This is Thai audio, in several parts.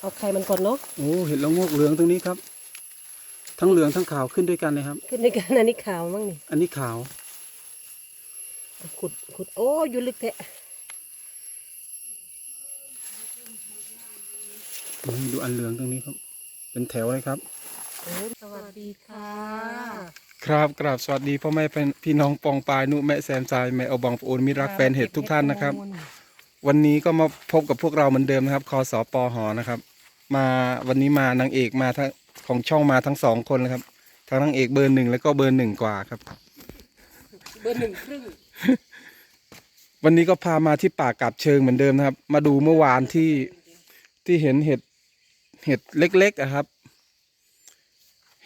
เอาไข่มันก่อนเนาะโอ้เห็ดละโงกเหลืองตรงนี้ครับ ทั้งเหลืองทั้งขาวขึ้นด้วยกันเลยครับ ขึ้นด้วยกันอันนี้ขาวมั้งนี่อันนี้ขาวเอาขุดขุดโอ้อยู่ลึกแท้นี่ดูอันเหลืองตรงนี้ครับ เป็นแถวเลยครับโอ้สวัสดีค่ะ ครับกราบสวัสดีพ่อแม่พี่น้องปองปายนุแม่แซมซายแม่เอาบองปอนมิตรรักแฟนเห็ดทุกท่านนะครับ วันนี้ก็มาพบกับพวกเราเหมือนเดิมนะครับคอสอปอหอนะครับ มาวันนี้มานางเอกมาทั้งของช่องมาทั้งสองคนเลยครับทั้งนางเอกเบอร์หนึ่งแล้วก็เบอร์หนึ่งกว่าครับ เบอร์หนึ่งครึ่ง วันนี้ก็พามาที่ป่ากับเชิงเหมือนเดิมนะครับ มาดูเมื่อวานที่ที่เห็นเห็ดเห็ดเล็กๆอะครับ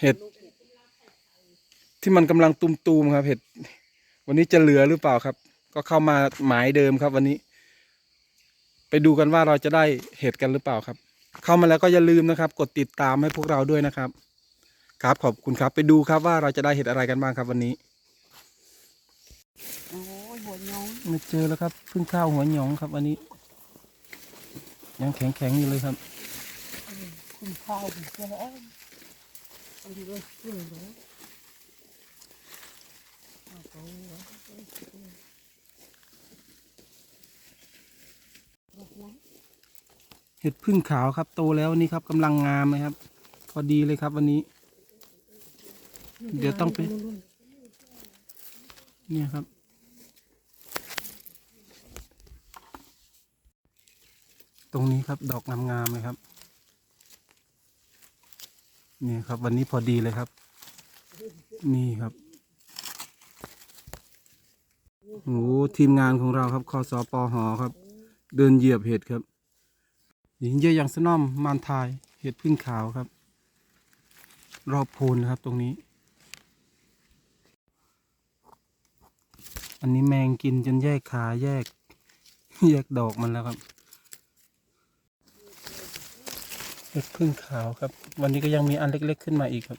เห็ด ที่มันกำลังตุมๆครับ เห็ด วันนี้จะเหลือหรือเปล่าครับ ก็เข้ามาหมายเดิมครับ วันนี้ ไปดูกันว่าเราจะได้เห็ดกันหรือเปล่าครับ เข้ามาแล้วก็อย่าลืมนะครับ กดติดตามให้พวกเราด้วยนะครับ ครับขอบคุณครับไปดูครับว่าเราจะได้เห็ดอะไรกันบ้างครับวันนี้โอ้ยหัวย้องมาเจอแล้วครับเพิ่งข้าวหัวหยองครับอันนี้ ยังแข็งแข็งๆอยู่เลยครับคุณข้าวคุณเจ้าอันนี้ด้วยเครื่องเนาะเอาไปเนาะเอาไป เห็ดพึ่งขาวครับ โตแล้วนี่ครับกำลังงามเลยครับ พอดีเลยครับวันนี้ เดี๋ยวต้องไป เนี่ยครับ ตรงนี้ครับดอกงามๆเลยครับนี่ครับ วันนี้พอดีเลยครับ นี่ครับโอ้โหทีมงานของเราครับคอสอปอหอครับ เดินเหยียบเห็ดครับ หญิงเยอะอย่างสนอมมานทายเห็ดพึ่งขาวครับ รอบโพนนะครับตรงนี้ อันนี้แมงกินจนแยกขาแยก แยกดอกมันแล้วครับเห็ดพึ่งขาวครับ วันนี้ก็ยังมีอันเล็ก ๆ ขึ้นมาอีกครับ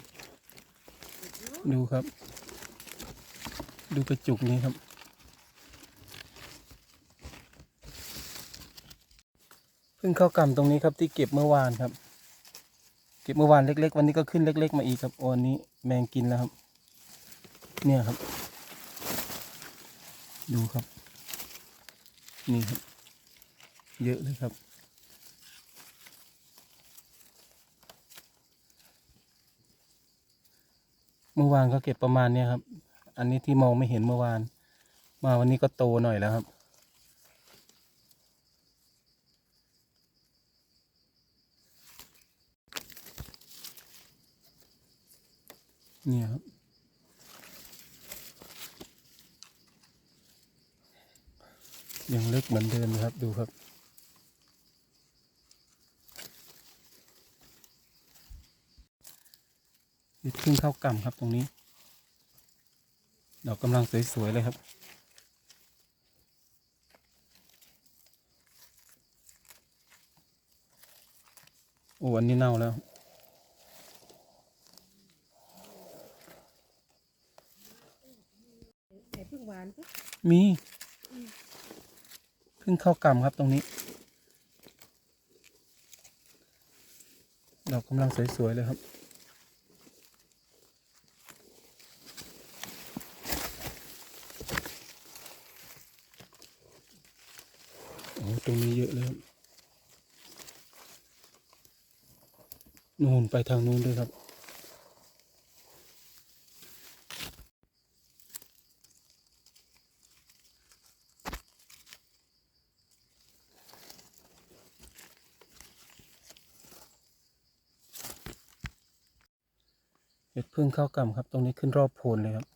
ดูครับ ดูกระจุกนี้ครับ พิ่งเข้ากำตรงนี้ครับที่เก็บเมื่อวานครับ เก็บเมื่อวานเล็ก ๆ วันนี้ก็ขึ้นเล็ก ๆ มาอีกครับโอ้อันนี้แมงกินแล้วครับ เนี่ยครับ ดูครับนี่ครับ เยอะเลยครับเมื่อวานก็เก็บประมาณเนี้ยครับ อันนี้ที่มองไม่เห็นเมื่อวาน มาวันนี้ก็โตหน่อยแล้วครับ เนี่ยครับยังเล็กเหมือนเดิมนะครับดูครับนี่เพิ่งเข้ากำครับตรงนี้ ดอกกำลังสวย ๆ เลยครับ โอ้อันนี้เน่าแล้ว แต่เพิ่งหวานปุ๊บ มีเพิ่งเข้ากำครับตรงนี้ ดอกกำลังสวย ๆ เลยครับ โอ้ตรงนี้เยอะเลยครับนู่นไปทางนู้นด้วยครับ เห็ดพึ่งเข้ากำครับ ตรงนี้ขึ้นรอบโพนเลยครับ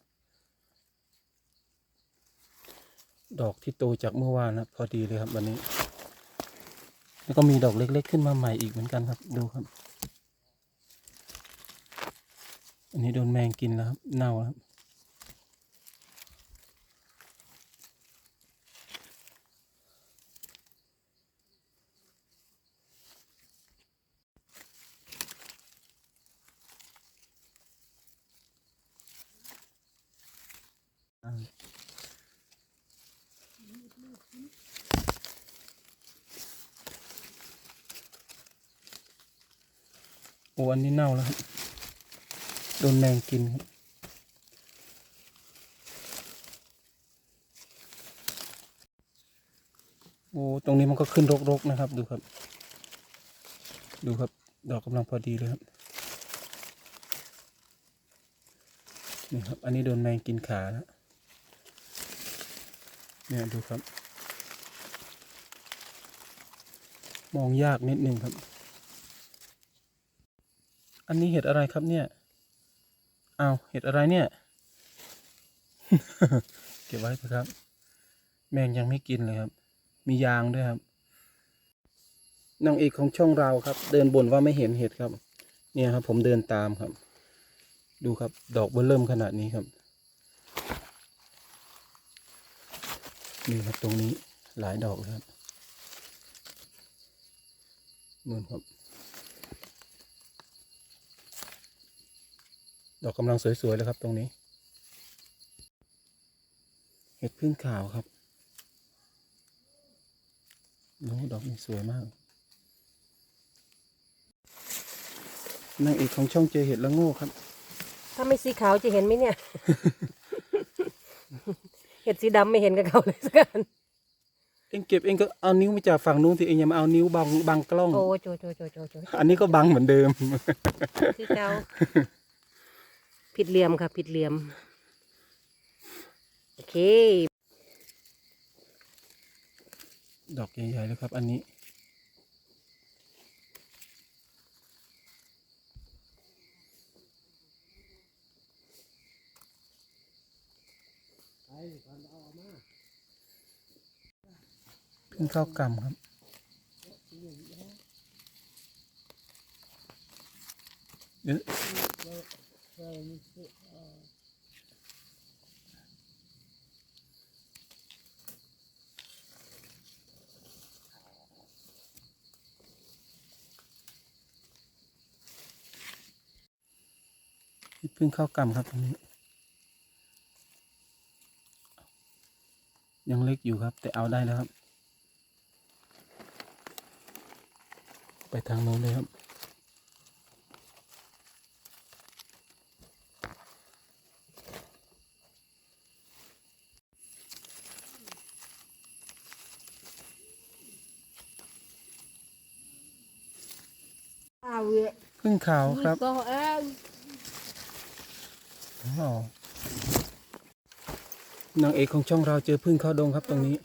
ดอกที่โตจากเมื่อวานนะพอดีเลยครับวันนี้ แล้วก็มีดอกเล็ก ๆ ขึ้นมาใหม่อีกเหมือนกันครับ ดูครับ อันนี้โดนแมงกินแล้วครับ เน่าแล้วครับ โอ้อันนี้เน่าแล้วครับ โดนแมงกินครับโอ้ตรงนี้มันก็ขึ้นรกๆนะครับ ดูครับ ดูครับ ดอกกำลังพอดีเลยครับ นี่ครับ อันนี้โดนแมงกินขาแล้วเนี่ยดูครับ มองยากนิดนึงครับ อันนี้เห็ดอะไรครับเนี่ย เอาเห็ดอะไรเนี่ย เก็บไว้เถอะครับ แมงยังไม่กินเลยครับ มียางด้วยครับ นางเอกของช่องเราครับ เดินบ่นว่าไม่เห็นเห็ดครับ เนี่ยครับ ผมเดินตามครับ ดูครับ ดอกเบื้อเริ่มขนาดนี้ครับ นี่ครับตรงนี้หลายดอกครับนู่นครับ อกกำลังสวยๆเลยครับตรงนี้ เห็ดพึ่งขาวครับโอ้ดอกนี้สวยมากนางเอกของช่องเจอเห็ดละโง่ครับ ถ้าไม่สีขาวจะเห็นไหมเนี่ย เห็ดสีดำไม่เห็นกับเขาเลยสักอันเองเก็บเองก็เอานิ้วมาจากฝั่งนู้นสิเองอย่ามาเอานิ้วบังบังกล้อง โอ้โจโจโจโจโจอันนี้ก็บังเหมือนเดิม คือเจ้า ผิดเหลี่ยมค่ะผิดเหลี่ยม โอเค ดอกใหญ่ๆเลยครับ อันนี้เพิ่งเข้าวกำครับเดี๋ยว พิ่งเข้ากำครับตรงนี้ ยังเล็กอยู่ครับ แต่เอาได้แล้วครับ ไปทางโน้นเลยครับ เอาเว้ย พึ่ง ขาวครับก็เอาอ๋อนางเอกของช่องเราเจอพึ่งเข้าดงครับตรงนี้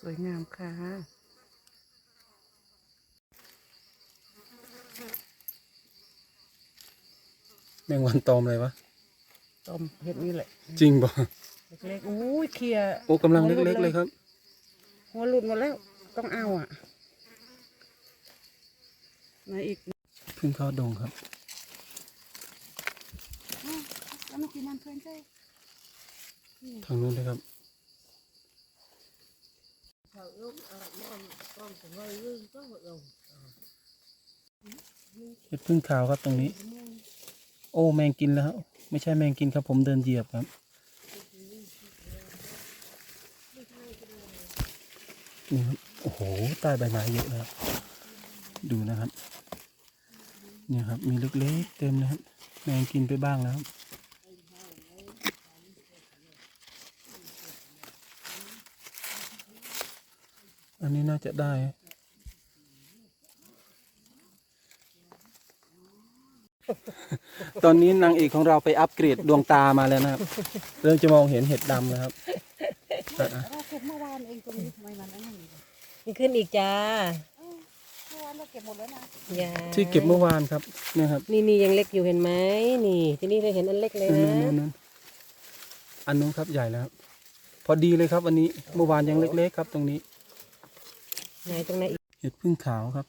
สวยงามค่ะแมงวันตอมอะไรวะต้มเห็ดนี่แหละ จริงบ่เล็กๆอุ้ยเคลียร์โอ้กำลังเล็กๆเลยครับ หัวหลุดหมดแล้ว ต้องเอาอะ ไหนอีกพึ่งเข้าดงครับแล้วมากินน้ำเพื่อนใช่ทางนู้นเลยครับเห็ดพึ่งขาวครับตรงนี้ โอ้แมงกินแล้วครับไม่ใช่แมงกินครับผมเดินเหยียบครับ นี่ครับ โอ้โหใต้ใบไม้เยอะเลยครับ ดูนะครับ เนี่ยครับ มีเล็กๆเต็มเลยครับ แมงกินไปบ้างแล้วครับอันนี้น่าจะได้ตอนนี้นางเอกของเราไปอัปเกรดดวงตามาแล้วนะครับ เริ่มจะมองเห็นเห็ดดำแล้วครับอะเราเก็บเมื่อวานเองตรงนี้ทำไมมันอันนั้นมันขึ้นอีกจ้าเมื่อวานเราเก็บหมดแล้วนะย่าที่เก็บเมื่อวานครับเนี่ยครับนี่นี่ยังเล็กอยู่เห็นไหมนี่ ที่นี่เราเห็นอันเล็กเลยนู้นะนนู้นนู้นอันนู้นครับใหญ่แล้วครับพอดีเลยครับวันนี้เมื่อวานยังเล็กๆครับตรงนี้ ไหนตรงไหนอีกเห็ดพึ่งขาวครับ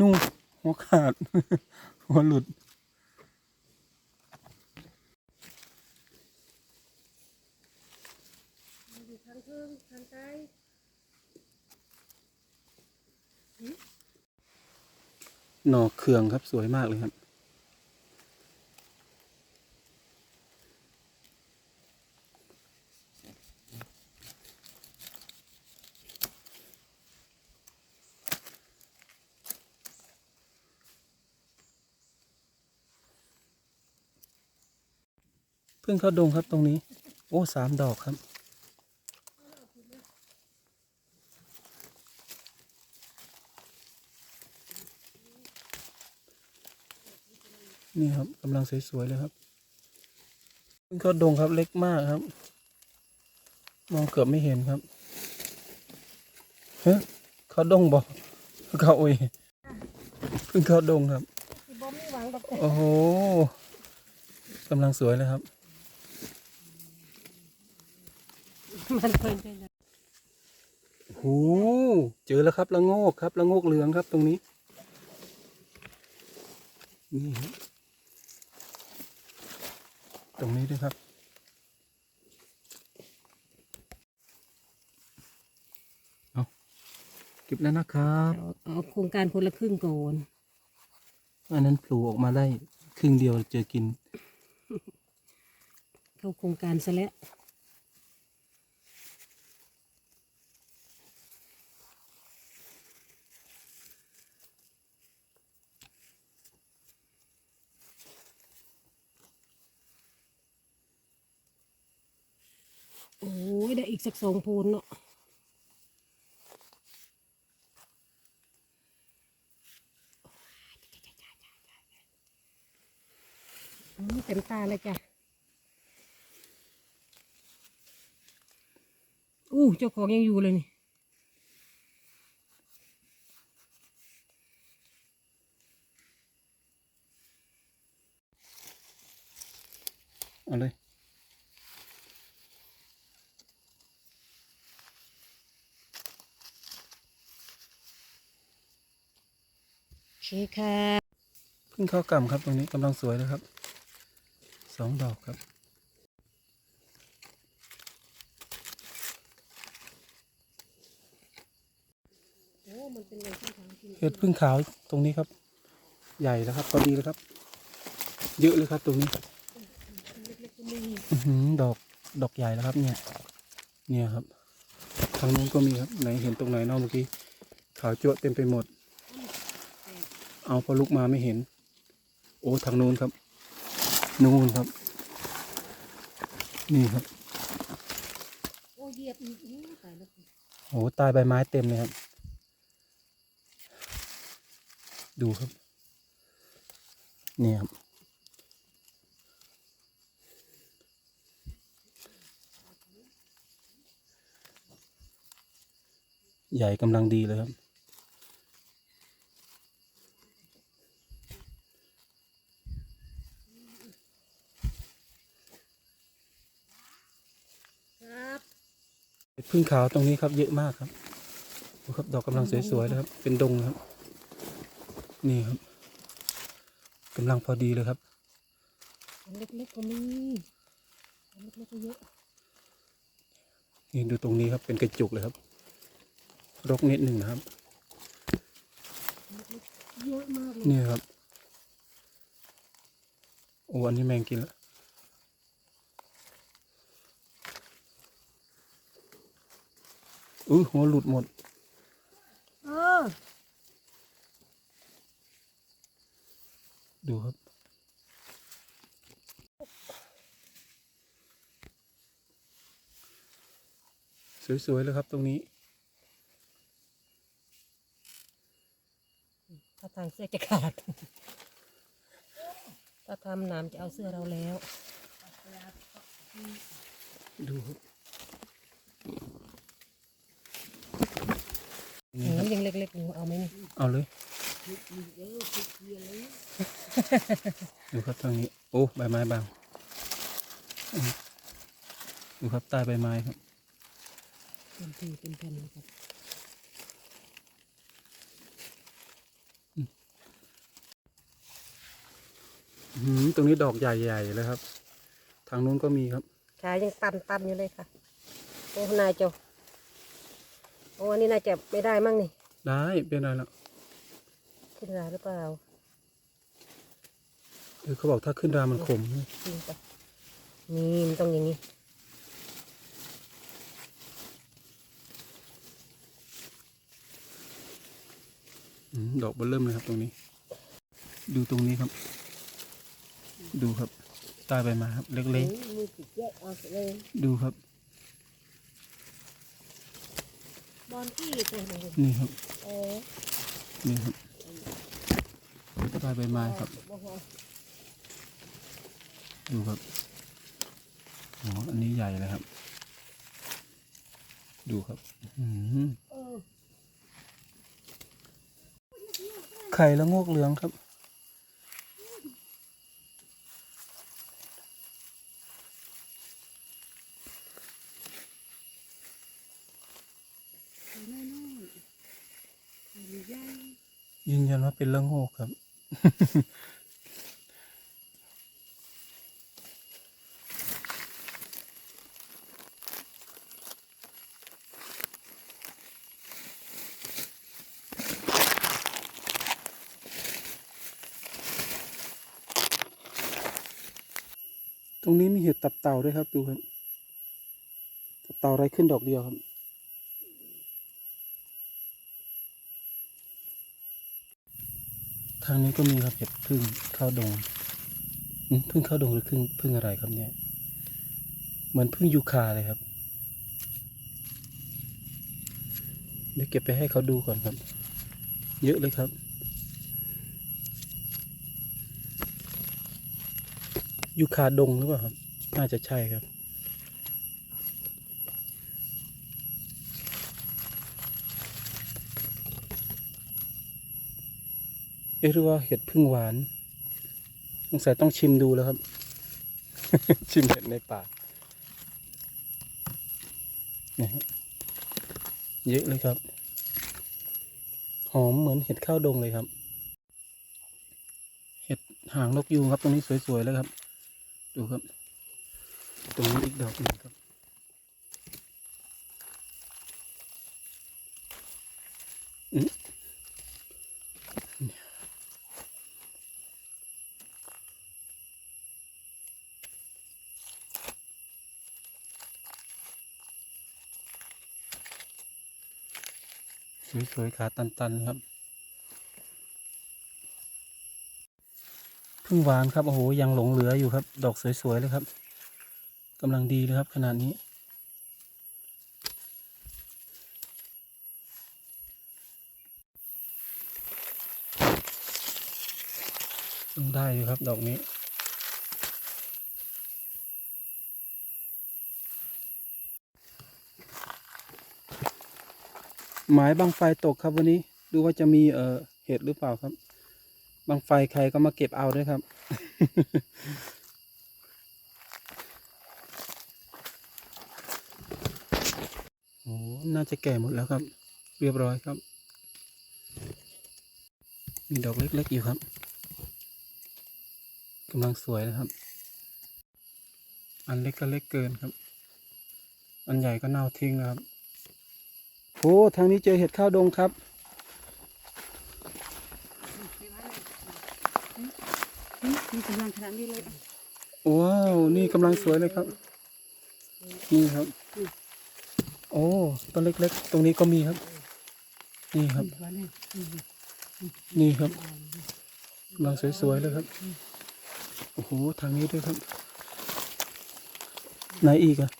นู่นหัวขาด หัวหลุด หน่อเขื่องครับสวยมากเลยครับ เพิ่งเข้าดงครับตรงนี้ โอ้สามดอกครับ นี่ครับกำลังสวยๆเลยครับเพิ่งเข้าดงครับเล็กมากครับ มองเกือบไม่เห็นครับเฮ้ยเข้าดงบอกเข้าโอ้ยเพิ่งเข้าดงครับโอ้โหกำลังสวยเลยครับมันเพิ่นจังได๋โอ้โหเจอแล้วครับละโงกครับละโงกเหลืองครับตรงนี้นี่ ตรงนี้ด้วยครับ เอาเก็บแล้วนะครับเอาเอาโครงการคนละครึ่งก่อนอันนั้นปลูกออกมาได้ครึ่งเดียวเจอกิน เข้าโครงการซะแล้ว โอ้ยได้อีกสักสองพูนเนาะอืมเต็มตาเลยจ้ะ อู้เจ้าของยังอยู่เลยนี่ เอาเลย โอเคค่ะพิ่งข้ากำครับตรงนี้กำลังสวยเลยครับสองดอกครับ เห็ดพึ่งขาวตรงนี้ครับ ใหญ่แล้วครับพอดีแล้วครับ เยอะเลยครับตรงนี้ดอกดอกใหญ่แล้วครับ เนี่ย เนี่ยครับทางนู้นก็มีครับไหนเห็นตรงไหนนอกเมื่อกี้ขาวจั่วเต็มไปหมด เอาพอลุกมาไม่เห็น โอ้ทางนู้นครับ นู้นครับ นี่ครับโอ้เหยียบอีกตายแล้วโอ้ใตายใบไม้เต็มเลยครับ ดูครับ นี่ครับใหญ่กำลังดีเลยครับ พึ่งขาวตรงนี้ครับเยอะมากครับดูครับดอกกำลังสวยๆเลยครับ เป็นดงครับ นี่ครับกำลังพอดีเลยครับอันเล็กๆก็มีอันเล็กๆก็เยอะนี่ดูตรงนี้ครับเป็นกระจุกเลยครับ รกนิดหนึ่งนะครับเยอะมากเลยนี่ครับโอ้อันนี้แมงกินแล้ว อุ้ยหัวหลุดหมด เออ ดูครับ สวย ๆ เลยครับตรงนี้ ถ้าทางเสื้อจะขาด ถ้าทำน้ำจะเอาเสื้อเราแล้ว ดูครับ หนู ยังเล็กๆอยู่เอาไหมนี่เอาเลยดูครับทางนี้ โอ้ใบไม้บางอืมดูครับใต้ใบไม้ครับเป็นทีเป็นแผ่นเลยครับอืมตรงนี้ดอกใหญ่ๆเลยครับ ทางนู้นก็มีครับขายังตันตันๆอยู่เลยค่ะ โอ้นายเจ้าโอ้อันนี้น่าจะไม่ได้มั่งนี่ ได้เป็นอะไรแล้วขึ้นราหรือเปล่าเออเขาบอกถ้าขึ้นรามันขมจริงปะนี่มันต้องอย่างนี้อืมดอกเบอเริ่มเลยครับตรงนี้ ดูตรงนี้ครับ ดูครับใต้ใต้ใบไม้ครับ เล็กมีติดเยอะเอาเลยๆดูครับ บอลที่ตัวหนึ่งนี่ครับเออนี่ครับใต้ใบไม้ครับบ่พอดูครับอ๋ออันนี้ใหญ่เลยครับ ดูครับอื้อหือเออไข่ละโงกเหลืองครับ น้อยน้อยใหญ่ ยืนยันว่าเป็นละโงกครับ ตรงนี้มีเห็ดตับเต่าด้วยครับ ดูครับ ตับเต่าไรขึ้นดอกเดียวครับ ทางนี้ก็มีครับเห็ดพึ่งข้าวดงพึ่งข้าวดงหรือพึ่งพึ่งอะไรครับเนี่ยเหมือนพึ่งยูคาเลยครับเดี๋ยวเก็บไปให้เขาดูก่อนครับ เยอะเลยครับ ยูคาดงหรือเปล่าครับ น่าจะใช่ครับ เอ๊ะหรือว่าเห็ดพึ่งหวานสงสัยต้องชิมดูแล้วครับ ชิมเห็ดในป่านี่ครับเยอะเลยครับ หอมเหมือนเห็ดข้าวดงเลยครับ เห็ดหางนกยูงครับ ตรงนี้สวยๆเลยครับ ดูครับ ตรงนี้อีกดอกหนึ่งครับอืม สวยๆขาตันๆครับพึ่งหวานครับโอ้โหยังหลงเหลืออยู่ครับ ดอกสวยๆเลยครับกำลังดีเลยครับขนาดนี้ยังได้อยู่ครับดอกนี้ หมายบังไฟตกครับวันนี้ ดูว่าจะมีเอ่อเห็ดหรือเปล่าครับบังไฟใครก็มาเก็บเอาด้วยครับ โอ้น่าจะแก่หมดแล้วครับ เรียบร้อยครับ มีดอกเล็กๆอยู่ครับกำลังสวยนะครับ อันเล็กก็เล็กเกินครับ อันใหญ่ก็เน่าทิ้งแล้วครับ โอ้ทางนี้เจอเห็ดข้าวดงครับ มีกำลังขนาดนี้เลยว้าว นี่กำลังสวยเลยครับ นี่ครับ โอ้ต้นเล็กๆ ตรงนี้ก็มีครับ นี่ครับนี่ครับกำลังสวยๆเลยครับ โอ้โห ทางนี้ด้วยครับ ไหนอีกอะ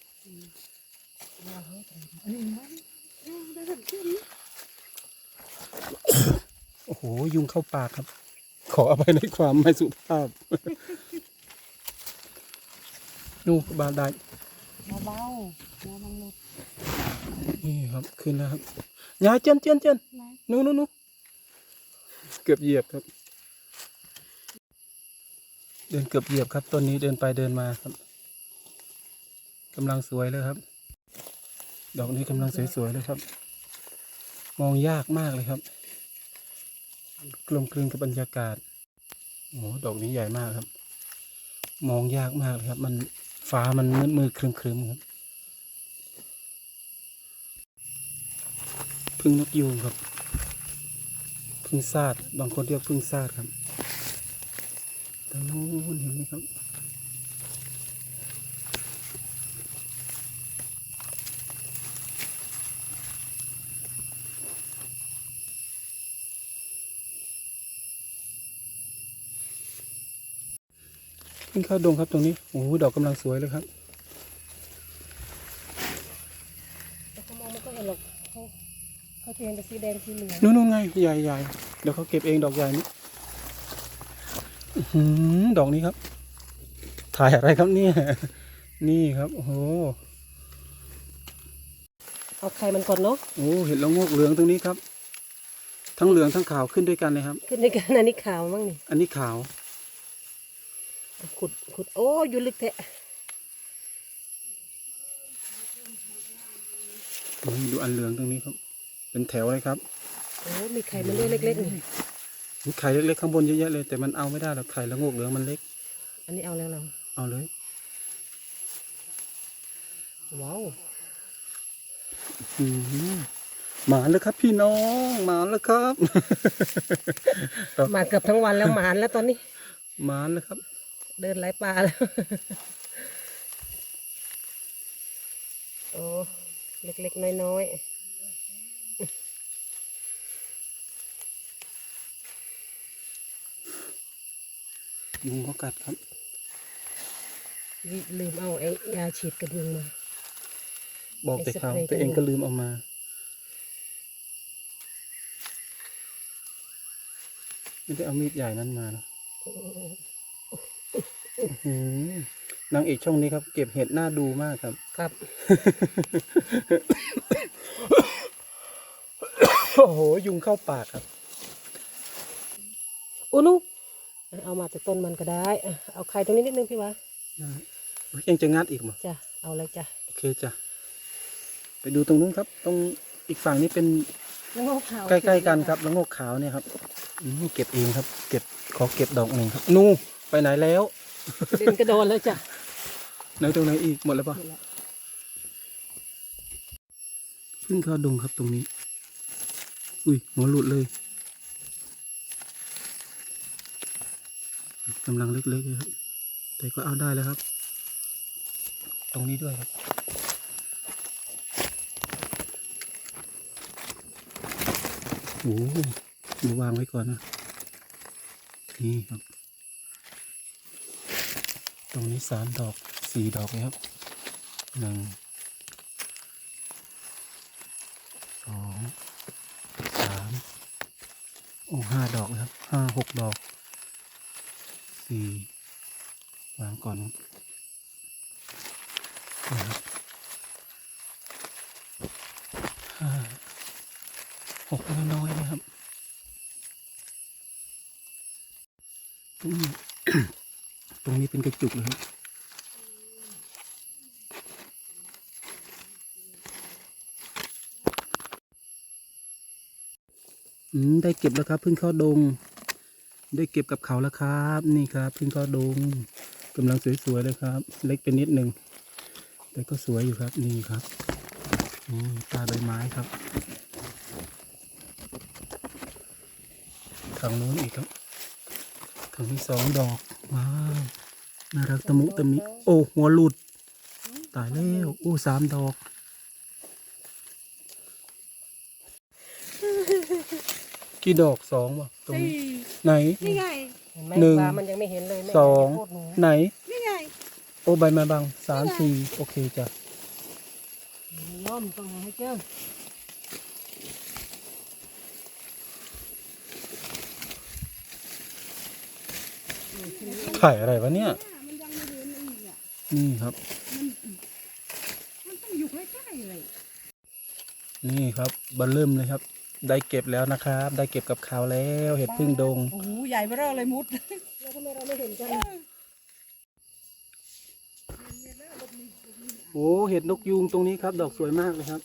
โอ้โห ยุงเข้าปากครับ ขออภัยในความไม่สุภาพ นู่นบาดได้เบาๆน้ำมันหลุดนี่ครับขึ้นแล้วครับยายเจยนเจยนเจยนนู่นนู่นนู่นเกือบเหยียบครับ เดินเกือบเหยียบครับต้นนี้เดินไปเดินมาครับกำลังสวยเลยครับ ดอกนี้กำลังสวยๆเลยครับ มองยากมากเลยครับ กลมกลืนกับบรรยากาศโอ้โหดอกนี้ใหญ่มากครับ มองยากมากเลยครับ มันฟ้ามันมืดมืดๆครึมครับพึ่งนกยูงครับพึ่งซาดบางคนเรียกพึ่งซาดครับทางโน้นเห็นไหมครับ ขึ้นเข้าดงครับตรงนี้ โอ้โหดอกกำลังสวยเลยครับแต่เขามองมันก็เห็นหรอกเขาเขาเทียนแต่สีแดงสีเหลืองนู่นนู่นไงใหญ่ใหญ่เดี๋ยวเขาเก็บเองดอกใหญ่นี้อื้อหือดอกนี้ครับ ถ่ายอะไรครับเนี่ย นี่ครับ โอ้โห เอาไข่มันก่อนเนาะ โอ้เห็ดละโงกเหลืองตรงนี้ครับ ทั้งเหลืองทั้งขาวขึ้นด้วยกันเลยครับ ขึ้นในกันอันนี้ขาวมั้งนี่ อันนี้ขาว ขุดขุดโอ้อยู่ลึกแท้นี่ดูอันเหลืองตรงนี้ครับ เป็นแถวเลยครับโอ้มีไข่มันด้วยเล็กๆนี่มีไข่เล็กๆข้างบนเยอะแยะเลย แต่มันเอาไม่ได้หรอกไข่ละโงกเหลืองมันเล็ก อันนี้เอาแล้วเราเอาเลย ว้าวอืมหมานแล้วครับ พี่น้องหมานแล้วครับ มาเกือบทั้งวันแล้วหมานแล้วตอนนี้หมานแล้วครับ เดินไล่ปลาแล้ว โอ้ เล็ก ๆ น้อยยุงเขากัดครับๆวิลืมเอาไอ้ยาฉีดกระยุงมา บอกแต่เขาไอ้สเปรย์แต่เองก็ลืมเอามา ไม่ได้เอามีดใหญ่นั้นมานะอื้อหือ นางเอกช่องนี้ครับ เก็บเห็ดน่าดูมากครับ ครับ โอ้โห ยุงเข้าปากครับอุนุเอามาจากต้นมันก็ได้อะเอาไข่ตรงนี้นิดนึงพี่วะยังจะงัดอีกมั้จ้ะ เอาเลยจ้ะ โอเคจ้ะ ไปดูตรงนู้นครับ ตรงอีกฝั่งนี้เป็นแล้วงอกขาวใกล้ๆกันครับแล้วงกขาวเนี่ยครับอืมเก็บเองครับ เก็บขอเก็บดอกหนึ่งครับ นูไปไหนแล้วเดินกระโดนแล้วจ้ะไหนตรงไหนอีกหมดแล้วปะพิ่งเข้าดงครับตรงนี้ อุ้ยหัวหลุดเลยกำลังเล็กๆเลยครับ แต่ก็เอาได้แล้วครับ ตรงนี้ด้วยครับโอ้โหดูวางไว้ก่อนนะ นี่ครับ ตรงนี้สามดอกสี่ดอกเลยครับหนึ่งสองสามโอ้ห้าดอกเลยครับห้าหกดอกสี่วางก่อนครับนี่ครับห้าหกน้อยนะครับ ตรงนี้เป็นกระจุกเลยครับอืมได้เก็บแล้วครับพิ่งเข้าดง ได้เก็บกับเขาแล้วครับ นี่ครับพิ่งเข้าดงกำลังสวยๆเลยครับ เล็กไปนิดหนึ่งแต่ก็สวยอยู่ครับนี่ครับนี่ตาใบไม้ครับทางนู้นอีกครับทางที่สองดอก ว้าวน่ารักตะมุตะมิโอ้หัวหลุด ตายแล้วโอ้สามดอกกี่ดอกสองวะตรงนี้ไหน นี่ไงเห็นไหมหนึ่ง ปลามันยังไม่เห็นเลยแม่สองโคตรหนูไหน นี่ไง โอ้ใบไม้บางสามสี่โอเคจ้ะย่อมต้องให้เจอ ถ่ายอะไรวะเนี่ย มันยังไม่เห็นอีกอะนี่ครับมันต้องอยู่ใกล้ๆเลย นี่ครับบันเริ่มเลยครับ ได้เก็บแล้วนะครับ ได้เก็บกับขาวแล้ว เห็ดพึ่งดง โอ้โหใหญ่เบ้อเร่อเลยมุด แล้วทำไมเราไม่เห็นกันโอ้เห็ดนกยูงตรงนี้ครับ ดอกสวยมากเลยครับ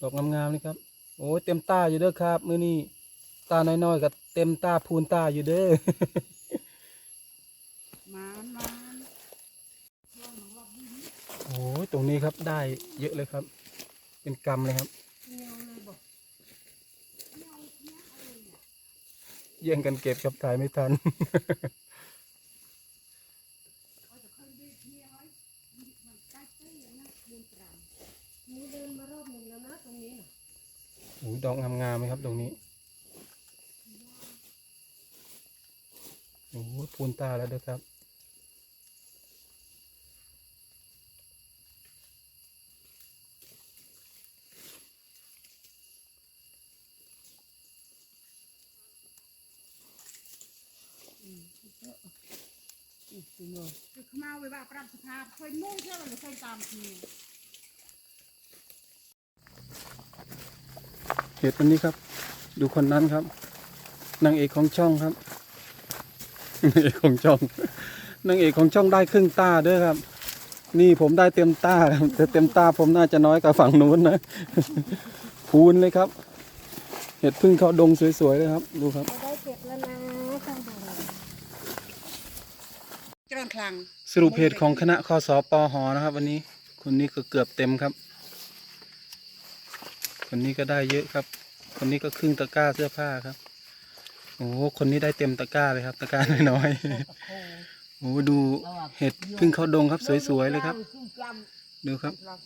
ดอกงามๆนี่ครับ โอ้ยเต็มตาอยู่เด้อครับ มื้อนี้ตาน้อยๆกับเต็มตาพูนตาอยู่เด้อมานมานโอ้ยตรงนี้ครับได้เยอะเลยครับ เป็นกำเลยครับแย่งกันเก็บครับถ่ายไม่ทัน โหูดอกงามๆไหมครับตรงนี้โอ้โหพูนตาแล้วด้วยครับคือขมาเว้ว่าปรับสภาพเคยมุ่งเท่าไรเคยตามที เห็ดวันนี้ครับ ดูคนนั้นครับนางเอกของช่องครับนางเอกของช่องนางเอกของช่องได้ครึ่งตาเด้วยครับ นี่ผมได้เต็มตาครับแต่เต็มตาผมน่าจะน้อยกว่าฝั่งนู้นนะพูนเลยครับ เห็ดพึ่งเขาดงสวยๆเลยครับ ดูครับได้เก็บแล้วนะข้างบนจรอนคลังสรุปเหตุของคณะคอสอปอหอนะครับ วันนี้คนนี้ก็เกือบเต็มครับ คนนี้ก็ได้เยอะครับ คนนี้ก็ครึ่งตะกร้าเสื้อผ้าครับ โอ้โหคนนี้ได้เต็มตะกร้าเลยครับ ตะกร้าน้อยๆโอ้โหดูเห็ดพึ่งเขาดงครับ สวยๆเลยครับครึ่งกรัมดูครับเรา